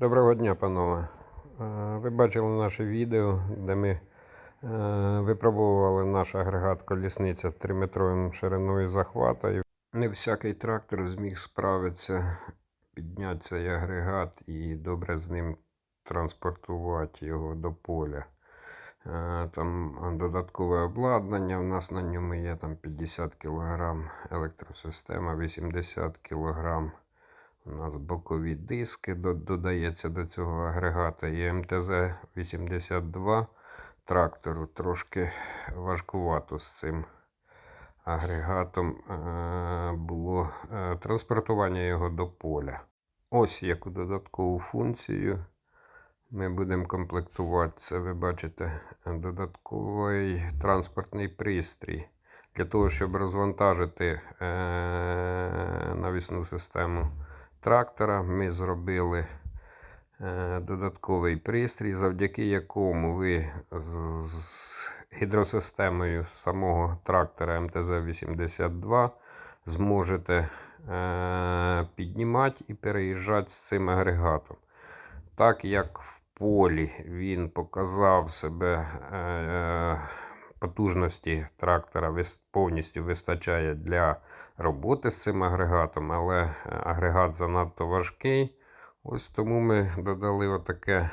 Доброго дня, панове. Е, Ви бачили наше відео, де ми е, випробовували наш агрегат колісниця 3-метровим шириною захвата. Не всякий трактор зміг справитися, підняти цей агрегат і добре з ним транспортувати його до поля. Е, Там додаткове обладнання. У нас на ньому є там 50 кг електросистема, 80 кг. У нас бокові диски до- додається до цього агрегата. І МТЗ-82 трактору трошки важкувато з цим агрегатом е, було е, транспортування його до поля. Ось яку додаткову функцію ми будемо комплектувати. Це ви бачите додатковий транспортний пристрій. Для того, щоб розвантажити е, навісну систему трактора, ми зробили е, додатковий пристрій, завдяки якому ви з, гідросистемою самого трактора МТЗ-82 зможете е, піднімати і переїжджати з цим агрегатом. Так як в полі він показав себе е, потужності трактора повністю вистачає для роботи з цим агрегатом, але е, агрегат занадто важкий. Ось тому ми додали отаке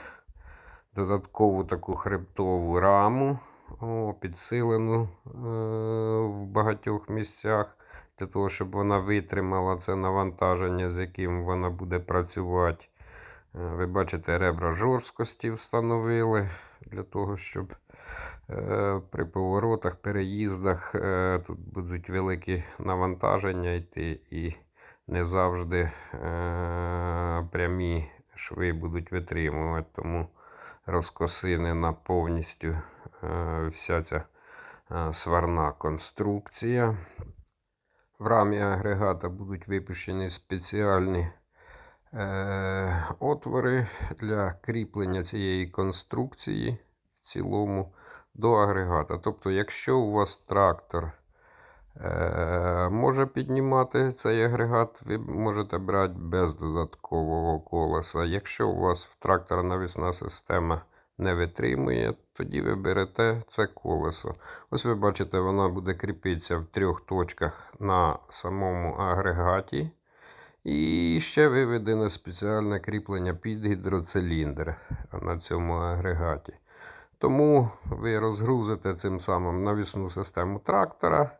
додаткову таку хребтову раму, о, підсилену е, в багатьох місцях, для того, щоб вона витримала це навантаження, з яким вона буде працювати. Е, Ви бачите, ребра жорсткості встановили для того, щоб при поворотах, переїздах е, тут будуть великі навантаження йти і не завжди е, прямі шви будуть витримувати. Тому розкосинена повністю е, вся ця е, сварна конструкція. В рамі агрегата будуть випущені спеціальні е, отвори для кріплення цієї конструкції в цілому до агрегата. Тобто, якщо у вас трактор е, може піднімати цей агрегат, ви можете брати без додаткового колеса. Якщо у вас трактора навісна система не витримує, тоді ви берете це колесо. Ось ви бачите, воно буде кріпитися в трьох точках на самому агрегаті. І ще виведене спеціальне кріплення під гідроциліндр на цьому агрегаті. Тому ви розгрузите цим самим навісну систему трактора.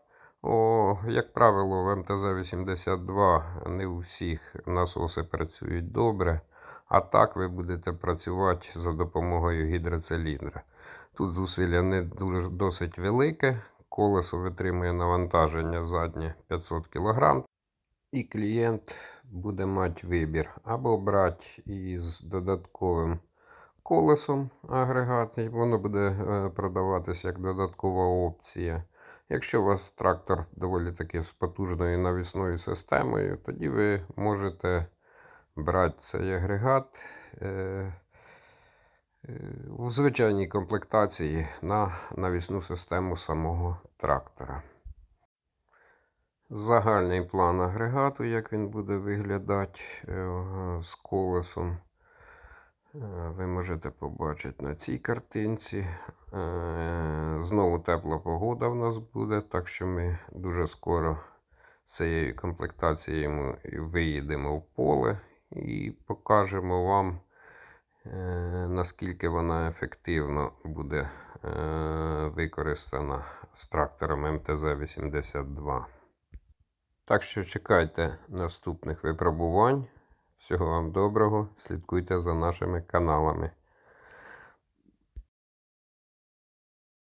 О, як правило, в МТЗ-82 не у всіх насоси працюють добре. А так ви будете працювати за допомогою гідроциліндра. Тут зусилля не дуже досить велике. Колесо витримує навантаження заднє 500 кг. І клієнт буде мати вибір або брати із додатковим колесом агрегат, і воно буде е, продаватися як додаткова опція. Якщо у вас трактор доволі таки з потужною навісною системою, тоді ви можете брати цей агрегат е, е, у звичайній комплектації на навісну систему самого трактора. Загальний план агрегату, як він буде виглядати з колесом, ви можете побачити на цій картинці. Е, Знову тепла погода в нас буде, так що ми дуже скоро цією комплектацією виїдемо в поле і покажемо вам, е, наскільки вона ефективно буде е, використана з трактором МТЗ-82. Так що чекайте наступних випробувань. Всього вам доброго. Слідкуйте за нашими каналами.